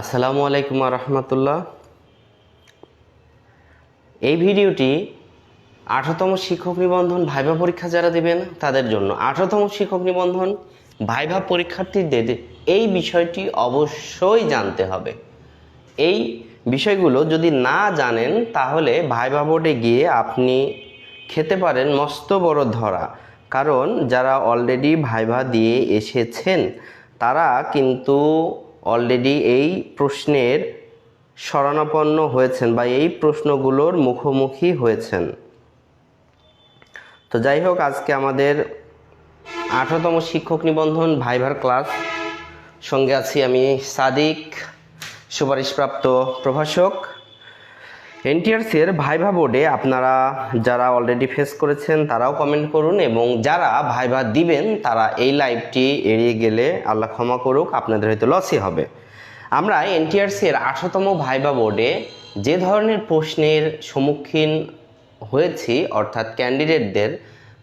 আসসালামু আলাইকুম রহমতুল্লাহ এই ভিডিওটি আঠারোতম শিক্ষক নিবন্ধন ভাইভা পরীক্ষা যারা দেবেন তাদের জন্য। আঠারোতম শিক্ষক নিবন্ধন ভাইভা পরীক্ষার্থীদের এই বিষয়টি অবশ্যই জানতে হবে। এই বিষয়গুলো যদি না জানেন তাহলে ভাইভা বোর্ডে গিয়ে আপনি খেতে পারেন মস্ত বড় ধরা। কারণ যারা অলরেডি ভাইভা দিয়ে এসেছেন, তারা কিন্তু অলরেডি এই প্রশ্নের শরণাপন্ন হয়েছেন বা এই প্রশ্নগুলোর মুখোমুখি হয়েছেন। তো যাই হোক, আজকে আমাদের আঠারোতম শিক্ষক নিবন্ধন ভাইভার ক্লাস। সঙ্গে আছি আমি সাদিক, সুপারিশপ্রাপ্ত প্রভাষক। এনটিআরসির ভাইভা বোর্ডে আপনারা যারা অলরেডি ফেস করেছেন, তারাও কমেন্ট করুন এবং যারা ভাইভা দিবেন, তারা এই লাইভটি এড়িয়ে গেলে আল্লাহ ক্ষমা করুক, আপনাদের হয়তো লসই হবে। আমরা এনটিআরসির আঠারোতম ভাইভা বোর্ডে যে ধরনের প্রশ্নের সম্মুখীন হয়েছি, অর্থাৎ ক্যান্ডিডেটদের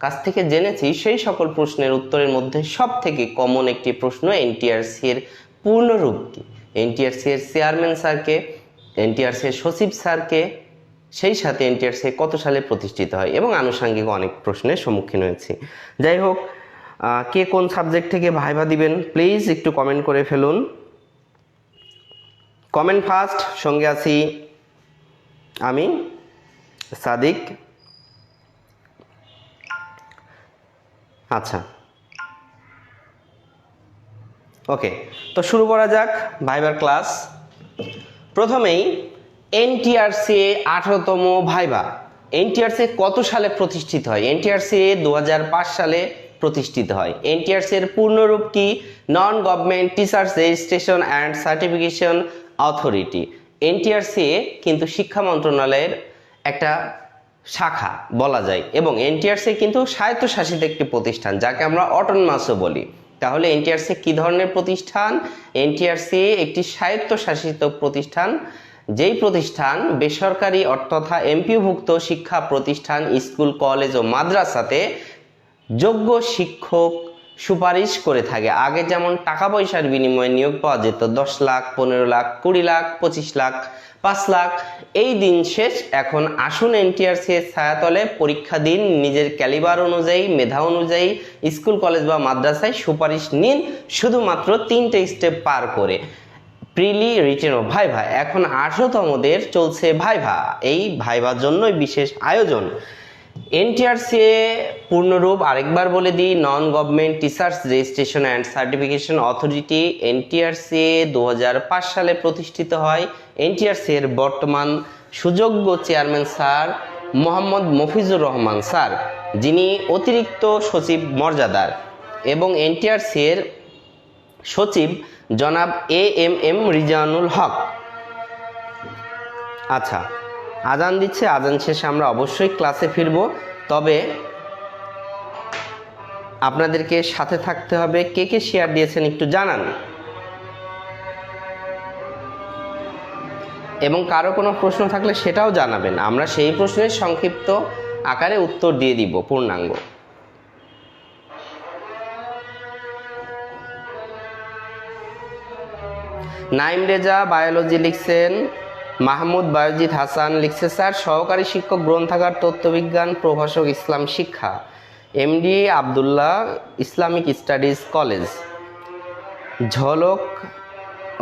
কাছ থেকে জেনেছি, সেই সকল প্রশ্নের উত্তরের মধ্যে সব থেকে কমন একটি প্রশ্ন এনটিআরসির পূর্ণরূপ কি এনটিআরসির চেয়ারম্যান স্যারকে এনটিআরসির সচিব স্যারকে, সেই সাথে এনটিআরসি কত সালে প্রতিষ্ঠিত হয় এবং আনুষঙ্গিক অনেক প্রশ্নের সম্মুখীন হয়েছি। যাই হোক কে কোন সাবজেক্ট থেকে ভাইভা দিবেন, প্লিজ একটু কমেন্ট করে ফেলুন। কমেন্ট ফার্স্ট সঙ্গে আছি আমি, সাদিক। আচ্ছা। ওকে, তো শুরু করা যাক ভাইবার ক্লাস। প্রথমেই এনটিআরসি আঠারোতম ভাইবা। এনটিআরসি কত সালে প্রতিষ্ঠিত হয়? এনটিআরসি দু সালে প্রতিষ্ঠিত হয়। এনটিআরসি এর পূর্ণরূপ কি? Non government teachers registration and certification authority NTRC কিন্তু শিক্ষা মন্ত্রণালয়ের একটা শাখা বলা যায়। এবং এনটিআরসি কিন্তু স্বায়ত্তশাসিত একটি প্রতিষ্ঠান, যাকে আমরা অটোনমাসও বলি। তাহলে এনটিআরসি কি ধরনের প্রতিষ্ঠান? এনটিআরসি একটি স্বায়ত্তশাসিত প্রতিষ্ঠান। যেই প্রতিষ্ঠান বেসরকারি তথা এমপিওভুক্ত শিক্ষা প্রতিষ্ঠান, স্কুল, কলেজ ও মাদ্রাসাতে যোগ্য শিক্ষক সুপারিশ করে থাকে। আগে যেমন টাকা পয়সার বিনিময়ে নিয়োগ পাওয়া যেত, দশ লাখ, পনেরো লাখ, কুড়ি লাখ, পঁচিশ লাখ পাঁচ লাখ। এই দিন শেষ, এখন আসুন এনটিআরসি এর ছায়াতলে পরীক্ষা দিন, নিজের ক্যালিবার অনুযায়ী, মেধা অনুযায়ী, স্কুল, কলেজ বা মাদ্রাসায় সুপারিশ নিন, শুধুমাত্র তিনটে স্টেপ পার করে। প্রিলি, রিটেন ভাইভা, এখন আঠারোতমদের চলছে ভাইভা। এই ভাইভার জন্যই বিশেষ আয়োজন। এনটিআরসি পূর্ণরূপ আরেকবার বলে দিই non government teachers registration and certification authority NTRC দু সালে প্রতিষ্ঠিত হয়। এনটিআরসি এর বর্তমান সুযোগ্য chairman sir Mohammad Mofizur Rahman sir, যিনি অতিরিক্ত সচিব মর্যাদার এবং এনটিআরসি এর সচিব জনাব এ এম এম রিজানুল হক। আচ্ছা আজান দিচ্ছে, আজান শেষে আমরা অবশ্যই ক্লাসে ফিরব। তবে আপনাদেরকে সাথে থাকতে হবে। কে কে শেয়ার দিয়েছেন একটু জানান। এবং কারও কোনো প্রশ্ন থাকলে সেটাও জানাবেন। আমরা সেই প্রশ্নের সংক্ষিপ্ত আকারে উত্তর দিয়ে দিব পূর্ণাঙ্গ। নাইম রেজা বায়োলজি লিখছেন মাহমুদ বায়োজিৎ হাসান লিখছে, স্যার, সহকারী শিক্ষক, গ্রন্থাগার, তত্ত্ববিজ্ঞান, প্রভাষক, ইসলাম শিক্ষা, MD Abdullah Islamic studies college, ঝলক,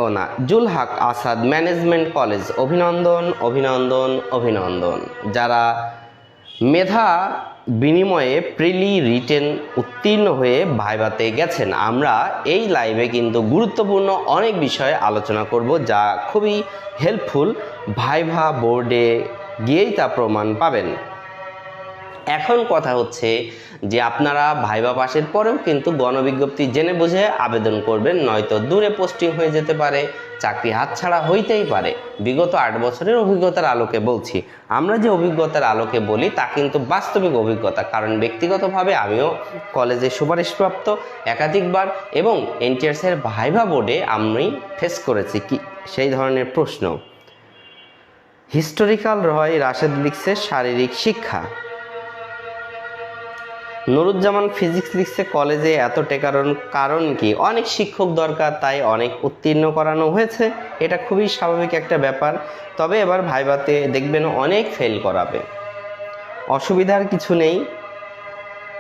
ও না, জুলহাক আসাদ ম্যানেজমেন্ট কলেজ, অভিনন্দন অভিনন্দন অভিনন্দন। যারা মেধা বিনিময়ে প্রিলি রিটেন উত্তীর্ণ হয়ে ভাইভাতে গেছেন। আমরা এই লাইভে কিন্তু গুরুত্বপূর্ণ অনেক বিষয়ে আলোচনা করব যা খুবই হেল্পফুল ভাইভা বোর্ডে গিয়েই তা প্রমাণ পাবেন। এখন কথা হচ্ছে যে আপনারা ভাইবা পাশের পরেও কিন্তু গণবিজ্ঞপ্তি জেনে বুঝে আবেদন করবেন, নয়তো দূরে পোস্টিং হয়ে যেতে পারে, চাকরি হাতছাড়া হইতেই পারে। বিগত আট বছরের অভিজ্ঞতার আলোকে বলছি। আমরা যে অভিজ্ঞতার আলোকে বলি তা কিন্তু বাস্তবিক অভিজ্ঞতা, কারণ ব্যক্তিগতভাবে আমিও কলেজে সুপারিশপ্রাপ্ত একাধিকবার এবং এনটিআরসির ভাইভা বোর্ডে আমি ফেস করেছি কি সেই ধরনের প্রশ্ন। হিস্টোরিক্যাল রয় রাশেদ লিখছে শারীরিক শিক্ষা। নুরুজ্জামান ফিজিক্স লিখছে কলেজে এত টেকারণ কারণ কি? অনেক শিক্ষক দরকার, তাই অনেক উত্তীর্ণ করানো হয়েছে। এটা খুবই স্বাভাবিক একটা ব্যাপার। তবে এবার ভাইবাতে দেখবেন অনেক ফেল করাবে। অসুবিধার কিছু নেই।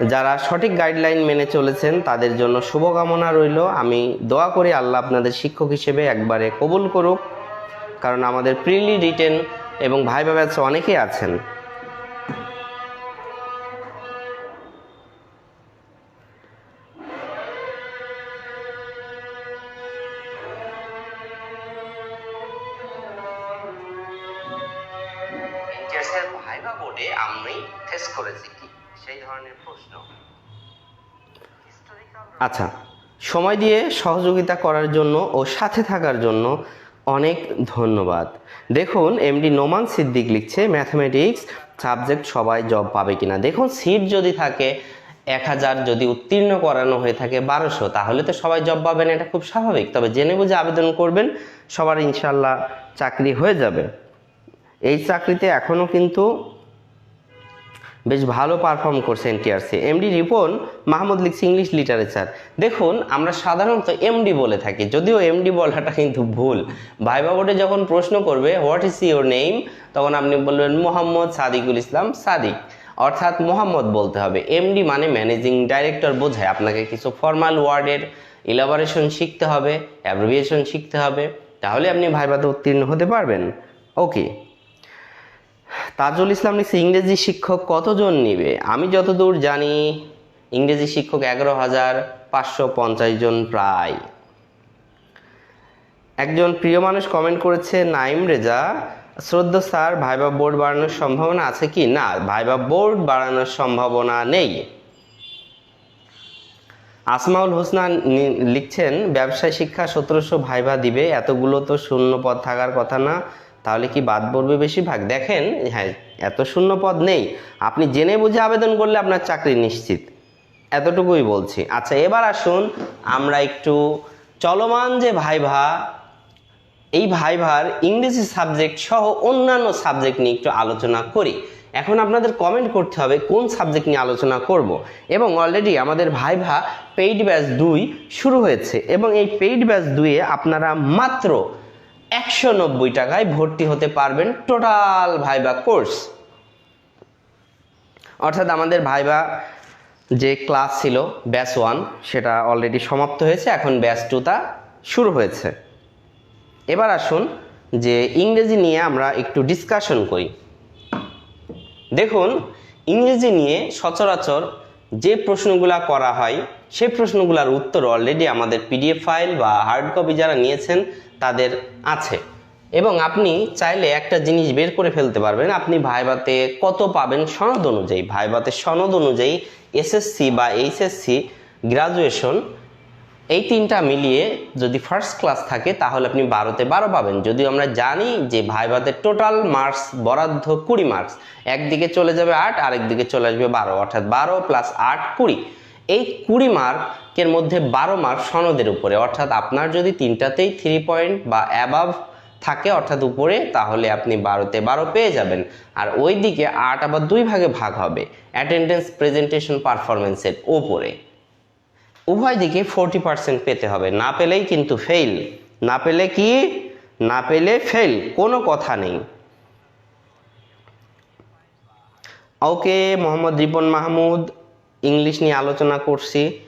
যারা সঠিক গাইডলাইন মেনে চলেছেন, তাদের জন্য শুভকামনা রইল। আমি দোয়া করি আল্লাহ আপনাদের শিক্ষক হিসেবে একবারে কবুল করুক। কারণ আমাদের প্রিলি রিটেন এবং ভাইবা ব্যাচে অনেকেই আছেন। কি? সেই ধরনের প্রশ্ন। আচ্ছা সময় দিয়ে সহযোগিতা করার জন্য ও সাথে থাকার জন্য অনেক ধন্যবাদ। দেখুন এমডি নোমান সিদ্দিক লিখছে ম্যাথমেটিক্স সাবজেক্ট সবাই জব পাবে কিনা? দেখুন সিট যদি থাকে, এক হাজার যদি উত্তীর্ণ করানো হয়ে থাকে বারোশো, তাহলে তো সবাই জব পাবেন, এটা খুব স্বাভাবিক। তবে জেনে বুঝে আবেদন করবেন, সবার ইনশাল্লাহ চাকরি হয়ে যাবে। এই চাকরিতে এখনও কিন্তু বেশ ভালো পারফর্ম করছে এনটিআরসি। এমডি রিপন মাহমুদ লিখছে ইংলিশ লিটারেচার দেখুন, আমরা সাধারণত এমডি বলে থাকি, যদিও এমডি বলাটা কিন্তু ভুল। ভাইবা বোর্ডে যখন প্রশ্ন করবে হোয়াট ইজ ইউর নেম তখন আপনি বলবেন, মোহাম্মদ সাদিকুল ইসলাম সাদিক। অর্থাৎ মোহাম্মদ বলতে হবে। এমডি মানে ম্যানেজিং ডাইরেক্টর বোঝায়। আপনাকে কিছু ফর্মাল ওয়ার্ডের ইলাবোরেশন শিখতে হবে অ্যাব্রিভিয়েশন শিখতে হবে। তাহলে আপনি ভাইবাতে উত্তীর্ণ হতে পারবেন। ওকে তাজুল ইসলাম লিখছে, ইংরেজি শিক্ষক কতজন নিবে? আমি যতদূর জানি, ইংরেজি শিক্ষক এগারো হাজার পাঁচশো পঞ্চাশ জন প্রায়। একজন প্রিয় মানুষ কমেন্ট করেছে, নাইম রেজা, শ্রদ্ধ স্যার, ভাইবা বোর্ড বাড়ানোর সম্ভাবনা আছে কি? না, ভাইবা বোর্ড বাড়ানোর সম্ভাবনা নেই। আসমাউল হোসনা লিখছেন, ব্যবসায় শিক্ষা সতেরোশো ভাইবা দিবে, এতগুলো তো শূন্য পদ থাকার কথা না। তাহলে কি বাদ পড়বে বেশিরভাগ? দেখেন হ্যাঁ এত শূন্য পদ নেই। আপনি জেনে বুঝে আবেদন করলে আপনার চাকরি নিশ্চিত। এতটুকুই বলছি। আচ্ছা এবার আসুন আমরা একটু চলমান যে ভাইভা, এই ভাইভার ইংরেজি সাবজেক্ট সহ অন্যান্য সাবজেক্ট নিয়ে একটু আলোচনা করি। এখন আপনাদের কমেন্ট করতে হবে, কোন সাবজেক্ট নিয়ে আলোচনা করব? এবং অলরেডি আমাদের ভাইভা পেইড ব্যাচ দুই শুরু হয়েছে। এবং এই পেইড ব্যাচ দুইয়ে আপনারা মাত্র একশো নব্বই টাকায় ভর্তি হতে পারবেন টোটাল ভাইবা কোর্স। অর্থাৎ আমাদের ভাইবা যে ক্লাস ছিল, ব্যাচ ওয়ান, সেটা অলরেডি সমাপ্ত হয়েছে, এখন ব্যাচ টুটা শুরু হয়েছে। এবার আসুন যে ইংরেজি নিয়ে আমরা একটু ডিসকাশন করি। দেখুন, ইংরেজি নিয়ে সচরাচর যে প্রশ্নগুলা করা হয় সেই প্রশ্নগুলোর উত্তর অলরেডি আমাদের পিডিএফ ফাইল বা হার্ড কপি যারা নিয়েছেন, তাদের আছে। এবং আপনি চাইলে একটা জিনিস বের করে ফেলতে পারবেন। আপনি ভাইবাতে কত পাবেন সনদ অনুযায়ী, ভাইবাতে সনদ অনুযায়ী এসএসসি বা এইচএসসি গ্রাজুয়েশন এই তিনটা মিলিয়ে যদি ফার্স্ট ক্লাস থাকে, তাহলে আপনি বারোতে বারো পাবেন। যদিও আমরা জানি যে ভাইভাতে টোটাল মার্কস বরাদ্দ কুড়ি মার্কস একদিকে চলে যাবে আট আরেক দিকে চলে আসবে বারো। অর্থাৎ বারো প্লাস আট কুড়ি। এই কুড়ি মার্কের মধ্যে বারো মার্ক সনদের উপরে। অর্থাৎ আপনার যদি তিনটাতেই থ্রি পয়েন্ট বা অ্যাবাভ থাকে, অর্থাৎ উপরে, তাহলে আপনি বারোতে বারো পেয়ে যাবেন। আর ওই দিকে আট আবার দুই ভাগে ভাগ হবে। অ্যাটেন্ডেন্স প্রেজেন্টেশন পারফরমেন্সের ওপরে উভয় দিকে ফোরটি পার্সেন্ট পেতে হবে। না পেলেই কিন্তু ফেল না পেলে কি? না পেলে ফেল কোনো কথা নেই। ওকে মোহাম্মদ রিপন মাহমুদ, ইংলিশ নিয়ে আলোচনা করছি।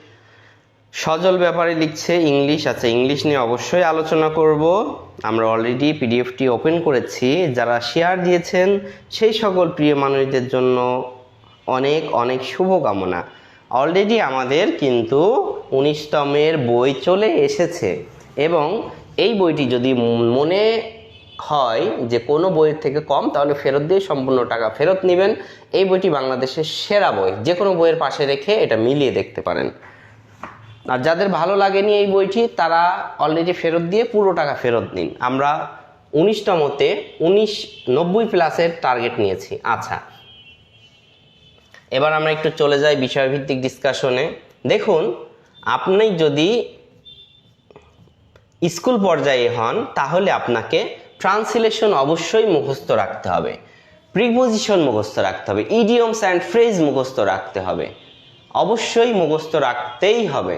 সজল ব্যাপারে লিখছে, ইংলিশ আছে ইংলিশ নিয়ে অবশ্যই আলোচনা করব। আমরা অলরেডি পিডিএফটি ওপেন করেছি। যারা শেয়ার দিয়েছেন, সেই সকল প্রিয় মানুষদের জন্য অনেক অনেক শুভকামনা। অলরেডি আমাদের কিন্তু উনিশতমের বই চলে এসেছে। এবং এই বইটি যদি মনে হয় যে কোনো বইয়ের থেকে কম, তাহলে ফেরত দিয়ে সম্পূর্ণ টাকা ফেরত নেবেন। এই বইটি বাংলাদেশের সেরা বই। যে কোনো বইয়ের পাশে রেখে এটা মিলিয়ে দেখতে পারেন। আর যাদের ভালো লাগেনি এই বইটি, তারা অলরেডি ফেরত দিয়ে পুরো টাকা ফেরত নিন। আমরা উনিশতমতে উনিশ নব্বই প্লাসের টার্গেট নিয়েছি। আচ্ছা এবার আমরা একটু চলে যাই বিষয়ভিত্তিক ডিসকাশনে দেখুন, আপনি যদি স্কুল পর্যায়ে হন, তাহলে আপনাকে ট্রান্সলেশন অবশ্যই মুখস্থ রাখতে হবে। প্রিপোজিশন মুখস্থ রাখতে হবে। ইডিয়মস অ্যান্ড ফ্রেজ মুখস্থ রাখতে হবে। অবশ্যই মুখস্থ রাখতেই হবে।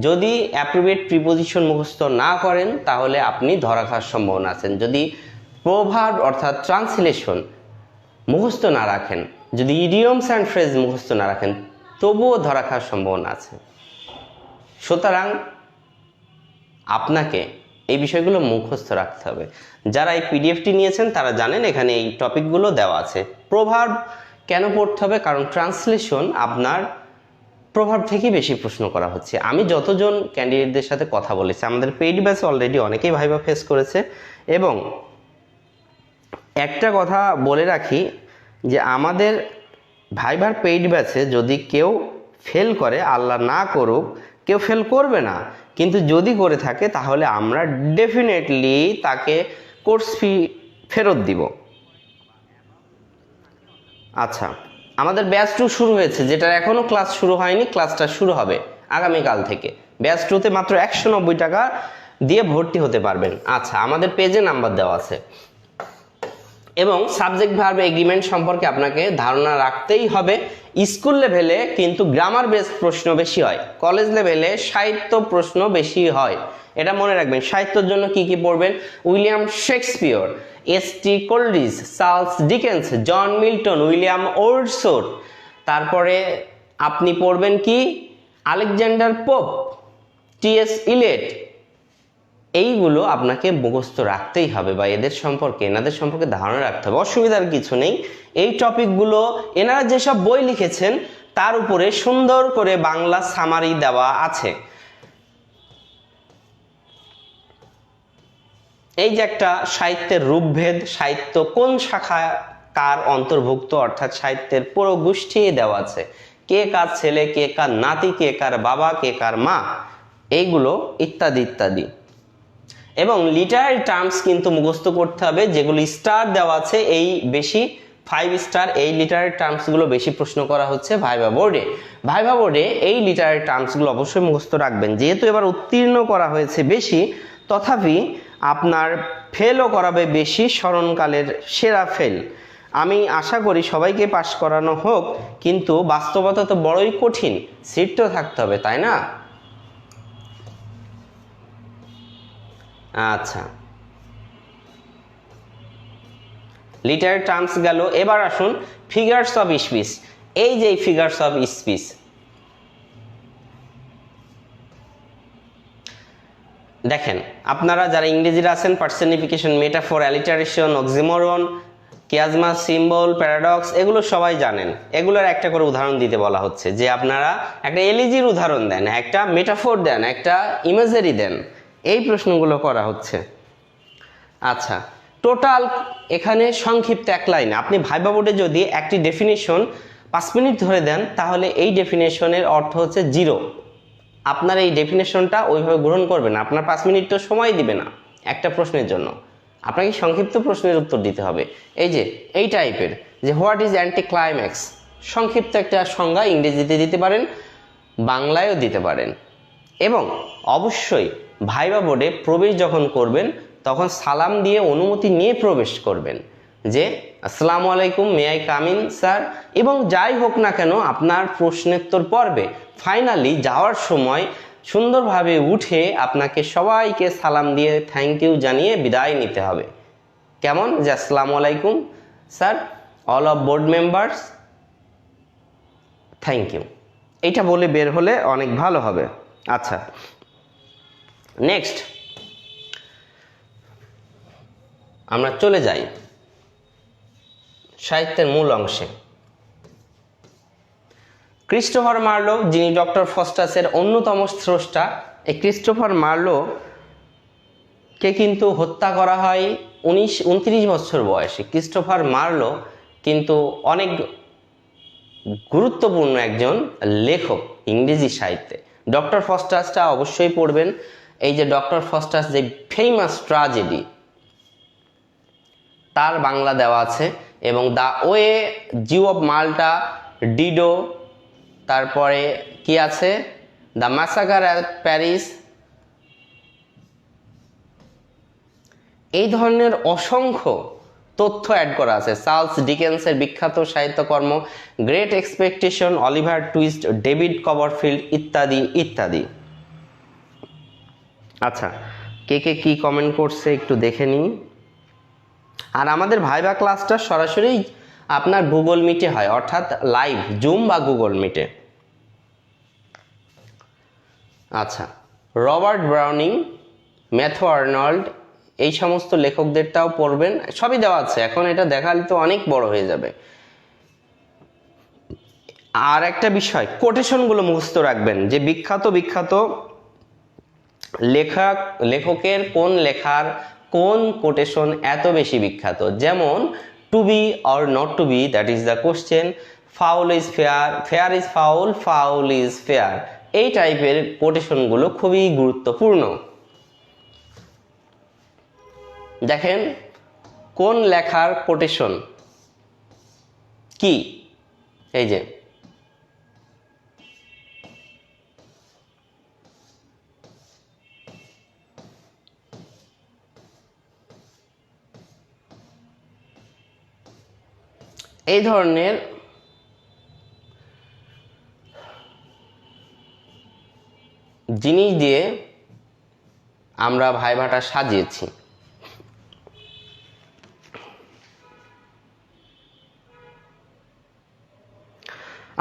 যদি অ্যাপ্রোপ্রিয়েট প্রিপোজিশন মুখস্থ না করেন, তাহলে আপনি ধরা খাওয়ার সম্ভাবনা আছেন যদি প্রভাব অর্থাৎ ট্রান্সলেশন মুখস্থ না রাখেন যদি ইডিয়মস অ্যান্ড ফ্রেজ মুখস্থ না রাখেন, তবুও ধরা খাওয়ার সম্ভাবনা আছে। সুতরাং আপনাকে এই বিষয়গুলো মুখস্থ রাখতে হবে। যারা এই পিডিএফটি নিয়েছেন, তারা জানেন এখানে এই টপিকগুলো দেওয়া আছে। প্রভাব কেন পড়তে হবে? কারণ ট্রান্সলেশন আপনার প্রভাব থেকে বেশি প্রশ্ন করা হচ্ছে। আমি যতজন ক্যান্ডিডেটদের সাথে কথা বলেছি, আমাদের পেইড ব্যাচে অলরেডি অনেকেই ভাইবা ফেস করেছে। এবং একটা কথা বলে রাখি যে আমাদের ভাইবার পেইড ব্যাচে যদি কেউ ফেল করে, আল্লাহ না করুক, কেউ ফেল করবে না। কিন্তু যদি করে থাকে, তাহলে আমরা ডেফিনেটলি তাকে কোর্স ফি ফেরত দিব। আচ্ছা আমাদের ব্যাচ টু শুরু হয়েছে যেটা এখনও ক্লাস শুরু হয়নি ক্লাসটা শুরু হবে আগামীকাল থেকে। ব্যাচ টুতে মাত্র একশো নব্বই টাকা দিয়ে ভর্তি হতে পারবেন। আচ্ছা আমাদের পেজে নাম্বার দেওয়া আছে। এবং সাবজেক্ট ভার্ব এগ্রিমেন্ট সম্পর্কে আপনাকে ধারণা রাখতেই হবে। স্কুল লেভেলে কিন্তু গ্রামার বেস প্রশ্ন বেশি হয় কলেজ লেভেলে সাহিত্য প্রশ্ন বেশি হয়। এটা মনে রাখবেন, সাহিত্যের জন্য কি কি পড়বেন? William Shakespeare, S T Coleridge Charles Dickens, John Milton, William Wordsworth তারপরে আপনি পড়বেন কি? আলেকজান্ডার পোপ টিএস ইলেট এইগুলো আপনাকে মুখস্থ রাখতেই হবে বা এদের সম্পর্কে, এনাদের সম্পর্কে ধারণা রাখতে হবে। অসুবিধার কিছু নেই। এই টপিকগুলো এনারা যেসব বই লিখেছেন, তার উপরে সুন্দর করে বাংলা সামারি দেওয়া আছে। এই যে একটা সাহিত্যের রূপভেদ, সাহিত্য কোন শাখা কার অন্তর্ভুক্ত, অর্থাৎ সাহিত্যের পুরো গোষ্ঠী দেওয়া আছে। কে কার ছেলে, কে কার নাতি, কে কার বাবা, কে কার মা, এইগুলো ইত্যাদি ইত্যাদি। এবং লিটারারি টার্মস কিন্তু মুখস্থ করতে হবে, যেগুলো স্টার দেওয়া আছে, এই বেশি ফাইভ স্টার এই লিটারারি টার্মসগুলো বেশি প্রশ্ন করা হচ্ছে ভাইবা বোর্ডে ভাইবা বোর্ডে এই লিটারারি টার্মসগুলো অবশ্যই মুখস্থ রাখবেন। যেহেতু এবার উত্তীর্ণ করা হয়েছে বেশি, তথাপি আপনার ফেলও করাবে বেশি স্মরণকালের সেরা ফেল আমি আশা করি সবাইকে পাশ করানো হোক, কিন্তু বাস্তবতা তো বড়ই কঠিন সিট তো থাকতে হবে, তাই না? আচ্ছা। লিটার টার্মস গেল। এবার আসুন ফিগার্স অফ স্পিচ এই যে ফিগার্স অফ স্পিচ দেখেন, আপনারা যারা ইংরেজিরা আছেন পার্সেনিফিকেশন মেটাফোর অ্যালিটারেশন অক্সিমোরন কিয়াজমা সিম্বল প্যারাডক্স এগুলো সবাই জানেন। এগুলোর একটা করে উদাহরণ দিতে বলা হচ্ছে যে আপনারা একটা এলিজির উদাহরণ দেন, একটা মেটাফোর দেন, একটা ইমেজারি দেন। এই প্রশ্নগুলো করা হচ্ছে। আচ্ছা টোটাল এখানে সংক্ষিপ্ত এক লাইনে। আপনি ভাইবা বোর্ডে যদি একটি ডেফিনেশন পাঁচ মিনিট ধরে দেন, তাহলে এই ডেফিনেশনের অর্থ হচ্ছে জিরো আপনার এই ডেফিনেশনটা ওইভাবে গ্রহণ করবে না। আপনার পাঁচ মিনিট তো সময় দিবে না একটা প্রশ্নের জন্য। আপনাকে সংক্ষিপ্ত প্রশ্নের উত্তর দিতে হবে। এই যে, এই টাইপের যে হোয়াট ইজ অ্যান্টি ক্লাইম্যাক্স সংক্ষিপ্ত একটা সংজ্ঞা ইংরেজিতে দিতে পারেন, বাংলায়ও দিতে পারেন। এবং অবশ্যই ভাইবা বোর্ডে প্রবেশ যখন করবেন, তখন সালাম দিয়ে অনুমতি নিয়ে প্রবেশ করবেন যে, আসসালামু আলাইকুম, মে আই কামিন স্যার? এবং যাই হোক না কেন, আপনার প্রশ্নোত্তর পর্বে ফাইনালি যাওয়ার সময় সুন্দরভাবে উঠে আপনাকে সবাইকে সালাম দিয়ে থ্যাংক ইউ জানিয়ে বিদায় নিতে হবে। কেমন? যে, আসসালামু আলাইকুম, sir all of board members thank you এইটা বলে বের হলে অনেক ভালো হবে। আচ্ছা নেক্সট আমরা চলে যাই সাহিত্যের মূল অংশে। ক্রিস্টোফার মার্লো, যিনি ডক্টর ফস্টাসের অন্যতম স্রষ্টা, এই ক্রিস্টোফার মার্লো কে কিন্তু হত্যা করা হয় উনিশ, উনত্রিশ বছর বয়সে। ক্রিস্টোফার মার্লো কিন্তু অনেক গুরুত্বপূর্ণ একজন লেখক ইংরেজি সাহিত্যে। ডক্টর ফস্টাসটা অবশ্যই পড়বেন। এই যে ডক্টর ফস্টাস যে ফেমাস ট্রাজেডি তার বাংলা দেওয়া আছে এবং the way Jew of Malta Dido তারপরে কি আছে? দ্য ম্যাসাকার অ্যাট প্যারিস এই ধরনের অসংখ্য তথ্য অ্যাড করা আছে। চার্লস ডিকেন্সের বিখ্যাত সাহিত্যকর্ম great expectation Oliver Twist David Copperfield ইত্যাদি ইত্যাদি। আচ্ছা কে কে কি কমেন্ট করছে একটু দেখে নিই। আর আমাদের ভাইবা ক্লাসটা সরাসরি আপনার গুগল মিটে হয়, অর্থাৎ লাইভ জুম বা গুগল মিটে আচ্ছা রবার্ট ব্রাউনিং, ম্যাথু আর্নল্ড, এই সমস্ত লেখকদেরটাও পড়বেন। সবই দেওয়া আছে, এখন এটা দেখালে তো অনেক বড় হয়ে যাবে। আর একটা বিষয় কোটেশনগুলো মুখস্থ রাখবেন, যে বিখ্যাত বিখ্যাত লেখক, লেখকের কোন লেখার কোন কোটেশন এত বেশি বিখ্যাত? যেমন to be or not to be that is the question foul is fair fair is foul foul is fair এই টাইপের কোটেশনগুলো খুবই গুরুত্বপূর্ণ। দেখেন, কোন লেখার কোটেশন কি? এই যে এই ধরনের জিনিস দিয়ে আমরা ভাইভাটা সাজিয়েছি।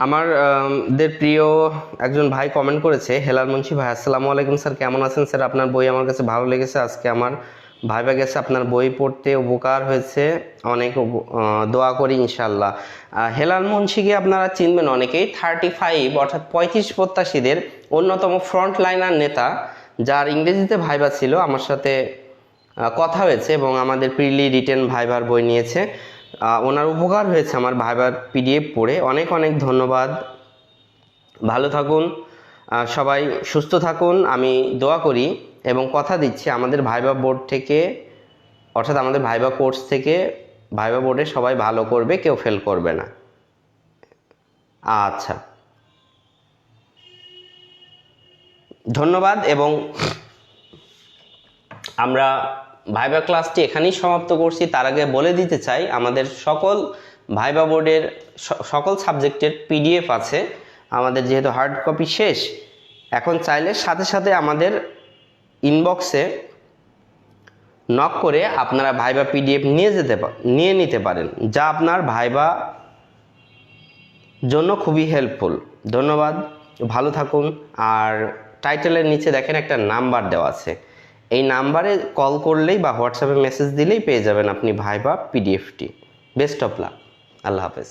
আমার আম, দের প্রিয় একজন ভাই কমেন্ট করেছে হেলাল মুন্সি ভাই আসসালামু আলাইকুম স্যার কেমন আছেন স্যার? আপনার বই আমার কাছে ভালো লেগেছে আজকে আমার ভাইবা গেছে, আপনার বই পড়তে উপকার হয়েছে, অনেক দোয়া করি ইনশাল্লাহ হেলাল মুন্সিকে আপনারা চিনবেন অনেকেই থার্টি ফাইভ অর্থাৎ পঁয়ত্রিশ প্রত্যাশীদের অন্যতম ফ্রন্ট লাইনার নেতা, যার ইংরেজিতে ভাইবা ছিল, আমার সাথে কথা হয়েছে এবং আমাদের প্রিলি রিটেন ভাইবার বই নিয়েছে। ওনার উপকার হয়েছে আমার ভাইবার পিডিএফ পড়ে। অনেক অনেক ধন্যবাদ। ভালো থাকুন। সবাই সুস্থ থাকুন, আমি দোয়া করি এবং কথা দিচ্ছি আমাদের ভাইবা বোর্ড থেকে, অর্থাৎ আমাদের ভাইবা কোর্স থেকে, ভাইবা বোর্ডে সবাই ভালো করবে, কেউ ফেল করবে না। আচ্ছা। ধন্যবাদ এবং আমরা ভাইবা ক্লাসটি এখানেই সমাপ্ত করছি। তার আগে বলে দিতে চাই, আমাদের সকল ভাইবা বোর্ডের সকল সাবজেক্টের পিডিএফ আছে। আমাদের যেহেতু হার্ড কপি শেষ, এখন চাইলে সাথে সাথে আমাদের ইনবক্সে নক করে আপনারা ভাইবা পিডিএফ নিয়ে যেতে নিয়ে নিতে পারেন, যা আপনার ভাইবা জন্য খুবই হেল্পফুল ধন্যবাদ, ভালো থাকুন। আর টাইটেলের নিচে দেখেন একটা নাম্বার দেওয়া আছে। এই নাম্বারে কল করলেই বা হোয়াটসঅ্যাপে মেসেজ দিলেই পেয়ে যাবেন আপনি ভাইবা পিডিএফটি বেস্ট অফ লাক আল্লাহ হাফেজ।